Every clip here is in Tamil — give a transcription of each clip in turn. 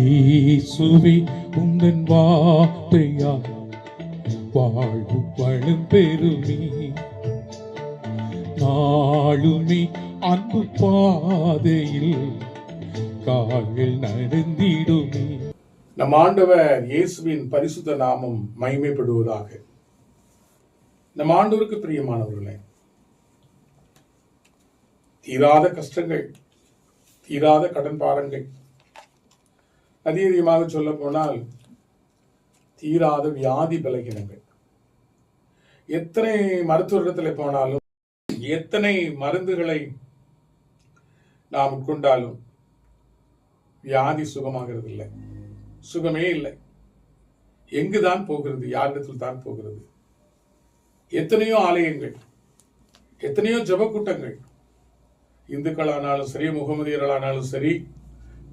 இயேசுவே உந்தன் வார்த்தையா? வாழ்வு வளம் பெருமே. நாளுமே அன்பு பாதையில் காலில் நடந்திடுமே. நம் ஆண்டவர் இயேசுவின் பரிசுத்த நாமம் மகிமைப்படுவதாக. நம் ஆண்டவருக்கு பிரியமானவர்களே தீராத கஷ்டங்கள் தீராத கடன் பாரங்கள் அதிகமாக சொல்ல போனால் தீராத வியாதி பலகீனங்கள் எத்தனை மருத்துவரிடத்தில் போனாலும் எத்தனை மருந்துகளை நாம் உட்கொண்டாலும் வியாதி சுகமாகிறது இல்லை சுகமே இல்லை. எங்குதான் போகிறது? யாரிடத்தில் தான் போகிறது? எத்தனையோ ஆலயங்கள் எத்தனையோ ஜெப கூட்டங்கள் இந்துக்களானாலும் சரி முகமதியர்களானாலும் சரி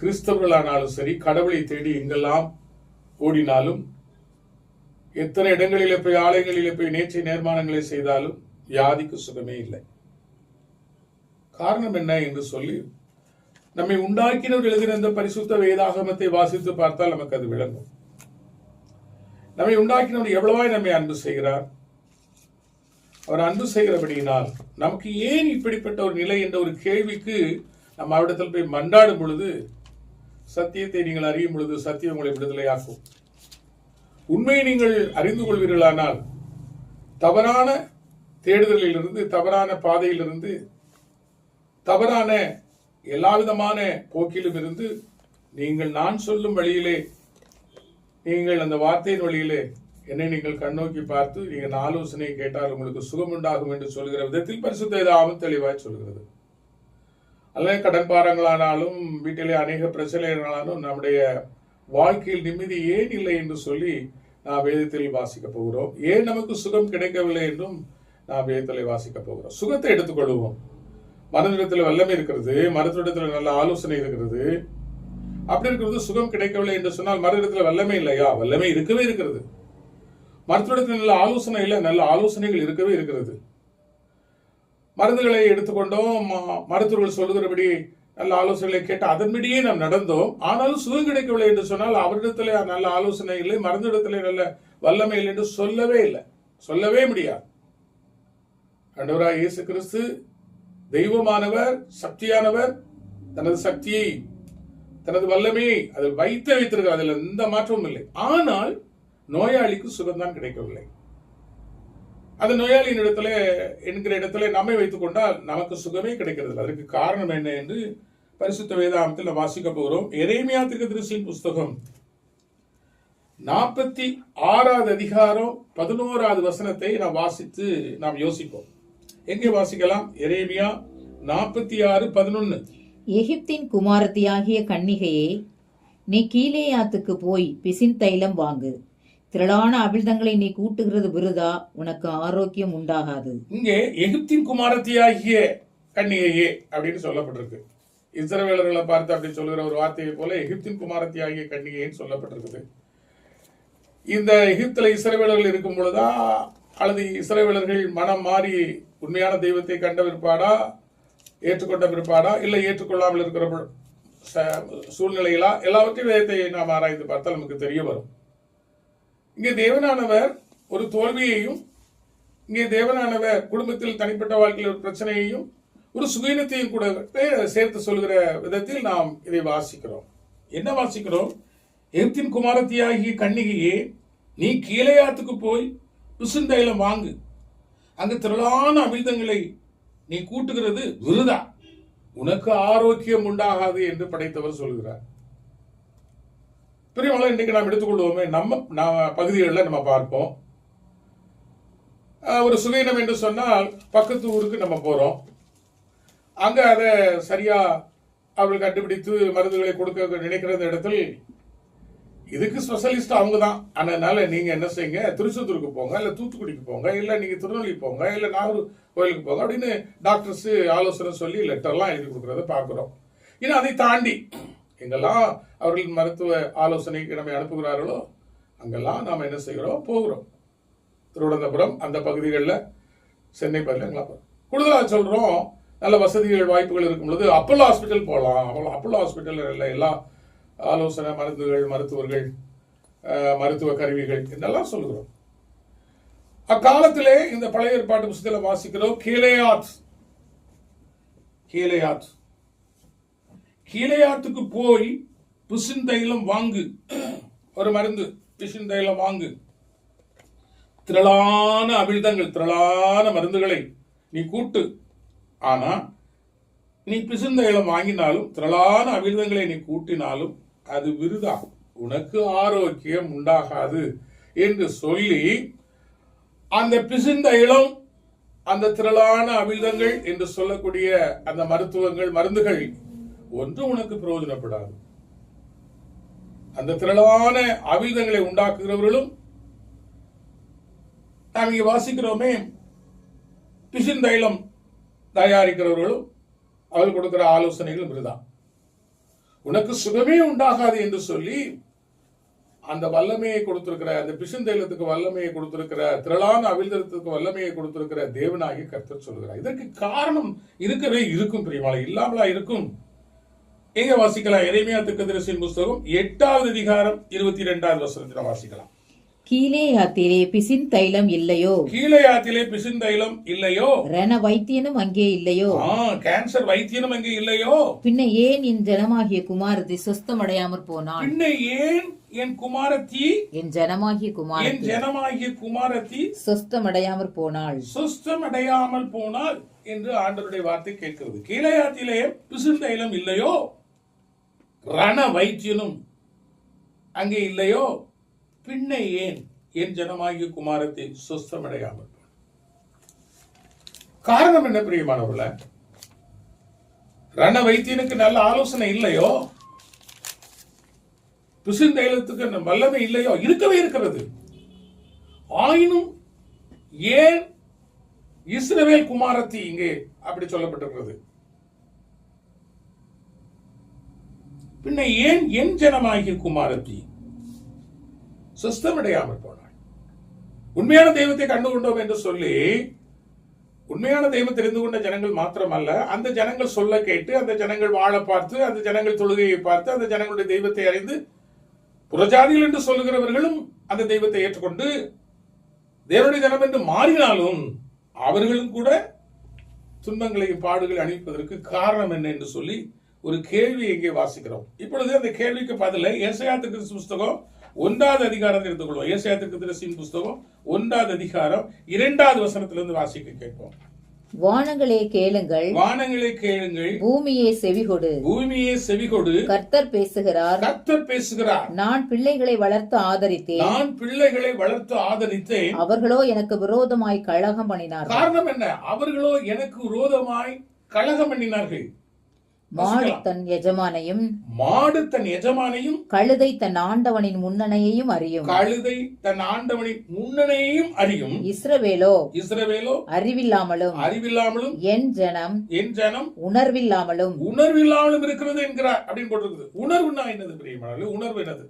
கிறிஸ்தவர்களானாலும் சரி கடவுளை தேடி எங்கெல்லாம் ஓடினாலும் எத்தனை இடங்களிலே போய் ஆலயங்களிலே போய் நேற்றை நேர்மானங்களை செய்தாலும் வியாதிக்கு சுகமே இல்லை. காரணம் என்ன என்று சொல்லி நம்மை உண்டாக்கினவர் எழுதின பரிசுத்த வேதாகமத்தை வாசித்து பார்த்தால் நமக்கு அது விளங்கும். நம்மை உண்டாக்கினவர் எவ்வளவாய் நம்மை அன்பு செய்கிறார்? அவர் அன்பு செய்கிறபடியினால் நமக்கு ஏன் இப்படிப்பட்ட ஒரு நிலை என்ற ஒரு கேள்விக்கு நம்ம அவரிடத்தில் போய் மண்டாடும் பொழுது சத்தியத்தை நீங்கள் அறியும் பொழுது சத்தியம் உங்களை விடுதலையாக்கும். உண்மையை நீங்கள் அறிந்து கொள்வீர்களானால் தவறான தேடுதலிலிருந்து தவறான பாதையிலிருந்து தவறான எல்லா விதமான போக்கிலும் இருந்து நீங்கள் நான் சொல்லும் வழியிலே நீங்கள் அந்த வார்த்தையின் வழியிலே என்னை நீங்கள் கண்ணோக்கி பார்த்து நீங்கள் ஆலோசனை கேட்டால் உங்களுக்கு சுகம் உண்டாகும் என்று சொல்கிற விதத்தில் பரிசுத்த வேதாகமம் தெளிவாய் சொல்கிறது. அல்லது கடன் பாரங்களானாலும் வீட்டிலே அநேக பிரச்சனைகளானாலும் நம்முடைய வாழ்க்கையில் நிம்மதி ஏன் இல்லை என்று சொல்லி நாம் வேதத்தில் வாசிக்க போகிறோம். ஏன் நமக்கு சுகம் கிடைக்கவில்லை என்றும் நாம் வேதத்தில் வாசிக்க போகிறோம். சுகத்தை எடுத்துக்கொள்வோம். மனதிடத்தில் வல்லமை இருக்கிறது மருத்துவத்தில் நல்ல ஆலோசனை இருக்கிறது. அப்படி இருக்கிறது சுகம் கிடைக்கவில்லை என்று சொன்னால் மருத்துவத்தில் வல்லமை இல்லையா? வல்லமை இருக்கவே இருக்கிறது. மருத்துவத்தில் நல்ல ஆலோசனை இல்லை நல்ல ஆலோசனைகள் இருக்கவே இருக்கிறது. மருந்துகளை எடுத்துக்கொண்டோம். ம- மருத்துவர்கள் சொல்லுகிறபடி நல்ல ஆலோசனைகளை கேட்டு அதன்படியே நாம் நடந்தோம். ஆனாலும் சுகம் கிடைக்கவில்லை என்று சொன்னால் அவரிடத்திலே நல்ல ஆலோசனை இல்லை மருந்திடத்திலே நல்ல வல்லமை இல்லை என்று சொல்லவே இல்லை. சொல்லவே முடியாது. ஆண்டவராய் இயேசு கிறிஸ்து தெய்வமானவர் சக்தியானவர் தனது சக்தியை தனது வல்லமையை அதில் வைத்து வைத்திருக்கிறார். அதில் எந்த மாற்றமும் இல்லை. ஆனால் நோயாளிக்கு சுகம்தான் கிடைக்கவில்லை. அந்த நோயாளியின் இடத்துல என்கிற இடத்துல நம்மை வைத்துக் கொண்டால் நமக்கு சுகமே கிடைக்கிறது அதற்கு காரணம் என்ன என்று பரிசுத்த வேதாந்தத்தில் வாசிக்க போகிறோம். எரேமியா திருசின் புஸ்தகம் நாற்பத்தி ஆறாவது அதிகாரம் பதினோராவது வசனத்தை நாம் வாசித்து நாம் யோசிப்போம். எங்கே வாசிக்கலாம்? எரேமியா நாற்பத்தி ஆறு பதினொன்னு. எகிப்தின் குமாரத்தியாகிய கன்னிகையே நீ கீலேயாத்துக்கு போய் பிசின் தைலம் வாங்கு. திரளான அபிழ்தங்களை நீ கூட்டுகிறது விருதா? உனக்கு ஆரோக்கியம் உண்டாகாது. இங்கே எகிப்தின் குமாரத்தியாகிய கண்ணிகையே அப்படின்னு சொல்லப்பட்டிருக்கு. இஸ்ரவேலர்களை பார்த்து அப்படி சொல்லுகிற ஒரு வார்த்தையை போல எகிப்தின் குமாரத்தியாகிய கண்ணிகைன்னு சொல்லப்பட்டிருக்குது. இந்த எகிப்தில் இஸ்ரவேலர்கள் இருக்கும் பொழுதா அல்லது இஸ்ரவேலர்கள் மனம் மாறி உண்மையான தெய்வத்தை கண்ட பிற்பாடா ஏற்றுக்கொண்ட பிற்பாடா? இல்லை ஏற்றுக்கொள்ளாமல் இருக்கிற ச- சூழ்நிலைகளா எல்லாவற்றையும் வேதத்தை நாம் ஆராய்ந்து பார்த்தால் நமக்கு தெரிய வரும். இங்கே தேவனானவர் ஒரு தோல்வியையும் இங்கே தேவனானவர் குடும்பத்தில் தனிப்பட்ட வாழ்க்கையில் ஒரு பிரச்சனையையும் ஒரு சுகீனத்தையும் கூட சேர்த்து சொல்கிற விதத்தில் நாம் இதை வாசிக்கிறோம். என்ன வாசிக்கிறோம்? எகிப்தின் குமாரத்தியாகிய கன்னிகையே நீ கீழையாத்துக்கு போய் பிசுந்தைலம் வாங்கு. அங்கு திரளான அமிர்தங்களை நீ கூட்டுகிறது விருதா. உனக்கு ஆரோக்கியம் உண்டாகாது என்று படைத்தவர் சொல்கிறார். பெரியவங்கள இன்னைக்கு நாம் எடுத்துக்கொள்வோமே. நம்ம நம்ம பகுதிகளில் நம்ம பார்ப்போம். ஒரு சுவீனம் என்று சொன்னால் பக்கத்து ஊருக்கு நம்ம போகிறோம் அங்கே அதை சரியாக அவர்கள் கண்டுபிடித்து மருந்துகளை கொடுக்க நினைக்கிற இந்த இடத்தில் இதுக்கு ஸ்பெஷலிஸ்ட் அவங்க தான். அதனால நீங்கள் என்ன செய்யுங்க திருச்செந்தூருக்கு போங்க இல்லை தூத்துக்குடிக்கு போங்க இல்லை நீங்கள் திருநெல்வேலி போங்க இல்லை நாகூர் கோயிலுக்கு போங்க அப்படின்னு டாக்டர்ஸு ஆலோசனை சொல்லி லெட்டர்லாம் எழுதி கொடுக்குறத பார்க்குறோம். இன்னும் அதை தாண்டி எங்கெல்லாம் அவர்கள் மருத்துவ ஆலோசனைக்கு நம்மை அனுப்புகிறார்களோ அங்கெல்லாம் நாம் என்ன செய்கிறோம்? போகிறோம். திருவனந்தபுரம் அந்த பகுதிகளில் சென்னை பகுதியில் கூடுதலாக சொல்கிறோம் நல்ல வசதிகள் வாய்ப்புகள் இருக்கும் பொழுது அப்பல்லோ ஹாஸ்பிட்டல் போகலாம். அப்பல்லோ அப்பல்லோ ஹாஸ்பிட்டலில் இல்லை எல்லா ஆலோசனை மருந்துகள் மருத்துவர்கள் மருத்துவ கருவிகள் என்னெல்லாம் சொல்கிறோம். அக்காலத்திலே இந்த பழைய ஏற்பாட்டு புத்தகத்தில் வாசிக்கிறோம் கீலேயாத். கீலேயாத். கீழையாத்துக்கு போய் பிசிந்தைலம் வாங்கு. ஒரு மருந்து. பிசிந்தைலம் வாங்கு. திரளான அமிழ்தங்கள் திரளான மருந்துகளை நீ கூட்டு. ஆனா நீ பிசின் தைலம் வாங்கினாலும் திரளான அமிர்தங்களை நீ கூட்டினாலும் அது விருதா உனக்கு ஆரோக்கியம் உண்டாகாது என்று சொல்லி அந்த பிசிந்த இளம் அந்த திரளான அமிர்தங்கள் என்று சொல்லக்கூடிய அந்த மருத்துவங்கள் மருந்துகள் ஒன்றும் உனக்கு பிரயோஜனப்படாது. அந்த திரளான ஆயுதங்களை உண்டாக்குகிறவர்களும் நாம் இங்கே வாசிக்கிறோமே பிசிந்தைலம் தயாரிக்கிறவர்களும் அவர்கள் கொடுக்கிற ஆலோசனைகளும் இதுதான். உனக்கு சுகமே உண்டாகாது என்று சொல்லி அந்த வல்லமையை கொடுத்திருக்கிற அந்த பிசுந்தைலத்துக்கு வல்லமையை கொடுத்திருக்கிற திரளான அவிழ்தத்துக்கு வல்லமையை கொடுத்திருக்கிற தேவனாகி கர்த்தர் சொல்கிறார். இதற்கு காரணம் இருக்கவே இருக்கும் பிரியமாலை இல்லாமலா இருக்கும். எங்க வாசிக்கலாம். எரேமியா திருக்கதரிசியின் புஸ்தகம் எட்டாவது அதிகாரம் இருபத்தி இரண்டாவது வசனத்தில் வாசிக்கலாம். கீலேயாத்திலே பிசின் தைலம் இல்லையோ? கீழையாத்திலே பிசுந்தைலம் இல்லையோ? ரண வைத்தியனும் அங்கே இல்லையோ? கேன்சர் வைத்தியனும் அங்கே இல்லையோ? பின்ன ஏன் என் ஜனமாகிய குமாரதி சுஸ்தமடையாமற் போனாள்? பின்ன ஏன் என் குமாரத்தி? என் ஜனமாகிய என் குமாரதி ஜனமாகிய குமாரத்தி சுஸ்தமடையாமற் போனாள். சுஸ்தம் அடையாமல் போனால் என்று ஆண்டவருடைய வார்த்தை கேட்கிறது. கீழையாத்திலே பிசுந்தைலம் இல்லையோ? ரண வைத்தியனும் அங்கே இல்லையோ? பின்ன ஏன்? என் ஜனமாகிய குமாரத்தை சுஸ்தமடையாமல். காரணம் என்ன பிரியமானவர்கள? ரண வைத்தியனுக்கு நல்ல ஆலோசனை இல்லையோ? பிசுந்தைலத்துக்கு வல்லமை இல்லையோ? இருக்கவே இருக்கிறது. ஆயினும் ஏன் இஸ்ரவேல் குமாரத்தி இங்கே அப்படி சொல்லப்பட்டிருக்கிறது? பின்ன ஏன் என் ஜனமாகிய குமாரத்தி சுஸ்தமடையாமல் போனாள்? உண்மையான தெய்வத்தை கண்டு கொண்டோம் என்று சொல்லி உண்மையான தெய்வம் தெரிந்து கொண்ட ஜனங்கள் மாத்திரமல்ல அந்த ஜனங்கள் சொல்ல கேட்டு அந்த ஜனங்கள் வாழ பார்த்து அந்த ஜனங்கள் தொழுகையை பார்த்து அந்த ஜனங்களுடைய தெய்வத்தை அறிந்து புறஜாதிகள் என்று சொல்லுகிறவர்களும் அந்த தெய்வத்தை ஏற்றுக்கொண்டு தேவனுடைய ஜனம் என்று மாறினாலும் அவர்களும் கூட துன்பங்களையும் பாடுகளை அணிவிப்பதற்கு காரணம் என்ன என்று சொல்லி ஒரு கேள்வி இங்கே வாசிக்கிறோம்? இப்பொழுது அந்த கேள்விக்கு பதில ஏசையாத்துக்கு புஸ்தகம் ஒன்றாவது அதிகாரத்தை எடுத்துக்கொள்வோம். ஏசையாத்துக்கு திருசின் புஸ்தகம் ஒன்றாவது அதிகாரம் இரண்டாவது வசனத்திலிருந்து வாசிக்க கேட்போம். வானங்களே கேளுங்கள். வானங்களை கேளுங்கள். பூமியே செவிகொடு. பூமியே செவிகொடு. கர்த்தர் பேசுகிறார். கர்த்தர் பேசுகிறார். நான் பிள்ளைகளை வளர்த்து ஆதரித்தேன். நான் பிள்ளைகளை வளர்த்து ஆதரித்தேன். அவர்களோ எனக்கு விரோதமாய் கழகம் பண்ணினார்கள் காரணம் என்ன? அவர்களோ எனக்கு விரோதமாய் கலகம் பண்ணினார்கள் மாடு. தன் எஜமானையும் மாடு தன் எஜமானையும் கழுதை தன் ஆண்டவனின் முன்னணையையும் அறியும். கழுதை தன் ஆண்டவனின் முன்னணையையும் அறியும். இஸ்ரவேலோ இஸ்ரவேலோ அறிவில்லாமலும் அறிவில்லாமலும் என் ஜனம் என் ஜனம் உணர்வில்லாமலும் உணர்வில்லாமலும் இருக்கிறது என்கிறார் அப்படின்னு போட்டிருக்குது. உணர்வுனா என்னது பிரியமானவர்களே உணர்வு என்னது?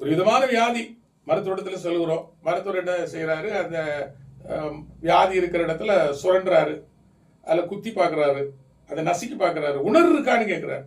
ஒரு விதமான வியாதி. மருத்துவத்தில் சொல்லுகிறோம். மருத்துவர் என்ன செய்யறாரு அந்த வியாதி இருக்கிற இடத்துல சுரண்டுறாரு. அதுல குத்தி பார்க்கறாரு. அதை நசுக்கி பார்க்குறாரு. உணர்வு இருக்கான்னு கேட்கிறாரு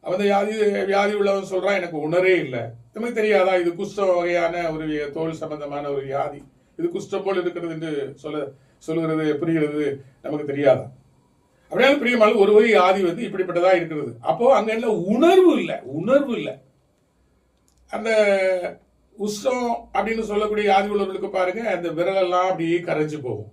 அவன் வியாதி வியாதி உள்ளவன் சொல்றான் எனக்கு உணரே இல்லை. நமக்கு தெரியாதா? இது குஷ்ட வகையான ஒரு தோல் சம்பந்தமான ஒரு வியாதி. இது குஷ்டம் போல் இருக்கிறது என்று சொல்ல சொல்லுகிறது புரிகிறது நமக்கு தெரியாதா? அப்படியே பிரியமான ஒரு வகை ஆதி வந்து இப்படிப்பட்டதா இருக்கிறது. அப்போ அங்க என்ன? உணர்வு இல்லை. உணர்வு இல்லை. அந்த உஷ்ணம் அப்படின்னு சொல்லக்கூடிய ஆதி உள்ளவர்களுக்கு பாருங்க அந்த விரலெல்லாம் அப்படியே கரைஞ்சு போகும்.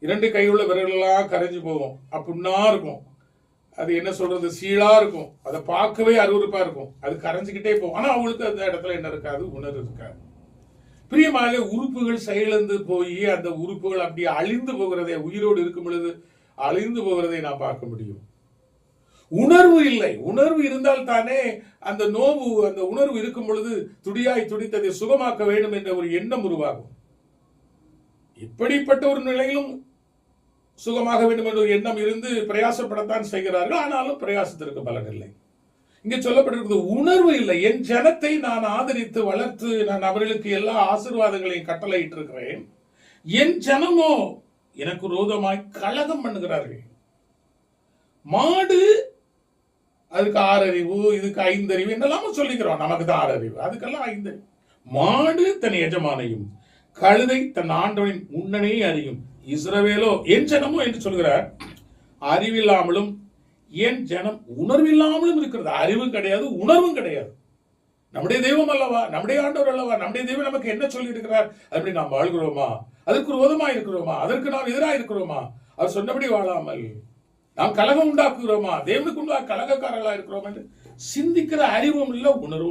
இரண்டு கையுள்ள உள்ள விரலெல்லாம் கரைஞ்சு போகும். அப்படின்னா இருக்கும். அது என்ன சொல்றது? சீழா இருக்கும். அதை பார்க்கவே அருவறுப்பா இருக்கும். அது கரைஞ்சுக்கிட்டே போகும். ஆனா அவங்களுக்கு அந்த இடத்துல என்ன இருக்காது? உணர்வு இருக்காது. பிரியமாக உறுப்புகள் செயலிழந்து போய் அந்த உறுப்புகள் அப்படியே அழிந்து போகிறதை உயிரோடு இருக்கும் பொழுது அழிந்து போகிறதை நான் பார்க்க முடியும். உணர்வு இல்லை. உணர்வு இருந்தால் தானே அந்த நோவு அந்த உணர்வு இருக்கும் பொழுது துடியாய் துடித்ததை சுகமாக்க வேண்டும் என்ற ஒரு எண்ணம் உருவாகும். இப்படிப்பட்ட ஒரு நிலையிலும் சுகமாக வேண்டும் என்ற ஒரு எண்ணம் இருந்து பிரயாசப்படத்தான் செய்கிறார்கள். ஆனாலும் பிரயாசத்திற்கு பலன் இல்லை இங்கே சொல்லப்பட்டிருக்கிறது உணர்வு இல்லை. என் ஜனத்தை நான் ஆதரித்து வளர்த்து நான் அவர்களுக்கு எல்லா ஆசீர்வாதங்களையும் கட்டளையிட்டிருக்கிறேன். என் ஜனமோ எனக்கு ரோதமாய் கழகம் பண்ணுகிறார்கள். மாடு அதுக்கு ஆறறிவு இதுக்கு ஐந்தறிவு என்னெல்லாம சொல்லிக்கிறோம். நமக்கு தான் ஆறறிவு. அதுக்கெல்லாம் ஐந்தறிவு. மாடு தன் எஜமானையும் கழுதை தன் ஆண்டவனின் முன்னனே அறியும். இஸ்ரவேலோ என் ஜனமோ என்று சொல்கிறார். அறிவில்லாமலும் என் ஜனம் உணர்வில்லாமலும் இருக்கிறது. அறிவும் கிடையாது உணர்வும் கிடையாது. நம்முடைய தெய்வம் அல்லவா? நம்முடைய ஆண்டவர் அல்லவா? நம்முடைய தெய்வம் நமக்கு என்ன சொல்லி இருக்கிறார் அப்படி நாம் வாழ்கிறோமா? அதற்கு விரோதமா இருக்கிறோமா? அதற்கு நாம் எதிராக இருக்கிறோமா? அவர் சொன்னபடி வாழாமல் நாம் கலகம் உண்டாக்குகிறோமா? தேவனுக்கு உண்டாக கலகக்காரர்களா இருக்கிறோம் என்று சிந்திக்கிற அறிவும் இல்லை உணர்வும்